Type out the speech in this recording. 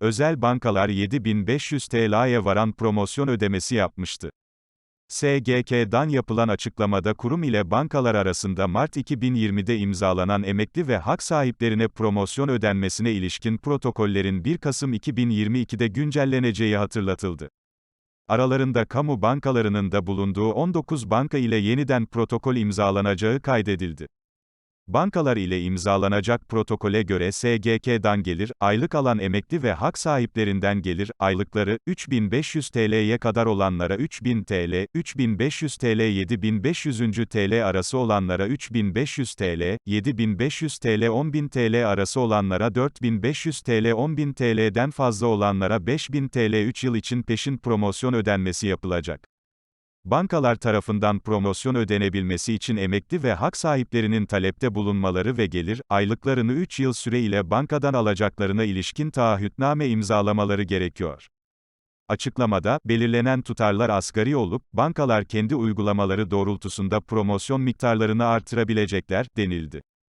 özel bankalar 7500 TL'ye varan promosyon ödemesi yapmıştı. SGK'dan yapılan açıklamada kurum ile bankalar arasında Mart 2020'de imzalanan emekli ve hak sahiplerine promosyon ödenmesine ilişkin protokollerin 1 Kasım 2022'de güncelleneceği hatırlatıldı. Aralarında kamu bankalarının da bulunduğu 19 banka ile yeniden protokol imzalanacağı kaydedildi. Bankalar ile imzalanacak protokole göre SGK'dan gelir, aylık alan emekli ve hak sahiplerinden gelir, aylıkları, 3500 TL'ye kadar olanlara 3000 TL, 3500 TL 7500. TL arası olanlara 3500 TL, 7500 TL 10000 TL arası olanlara 4500 TL 10000 TL'den fazla olanlara 5000 TL 3 yıl için peşin promosyon ödenmesi yapılacak. Bankalar tarafından promosyon ödenebilmesi için emekli ve hak sahiplerinin talepte bulunmaları ve gelir, aylıklarını 3 yıl süre ile bankadan alacaklarına ilişkin taahhütname imzalamaları gerekiyor. Açıklamada, belirlenen tutarlar asgari olup, bankalar kendi uygulamaları doğrultusunda promosyon miktarlarını artırabilecekler, denildi.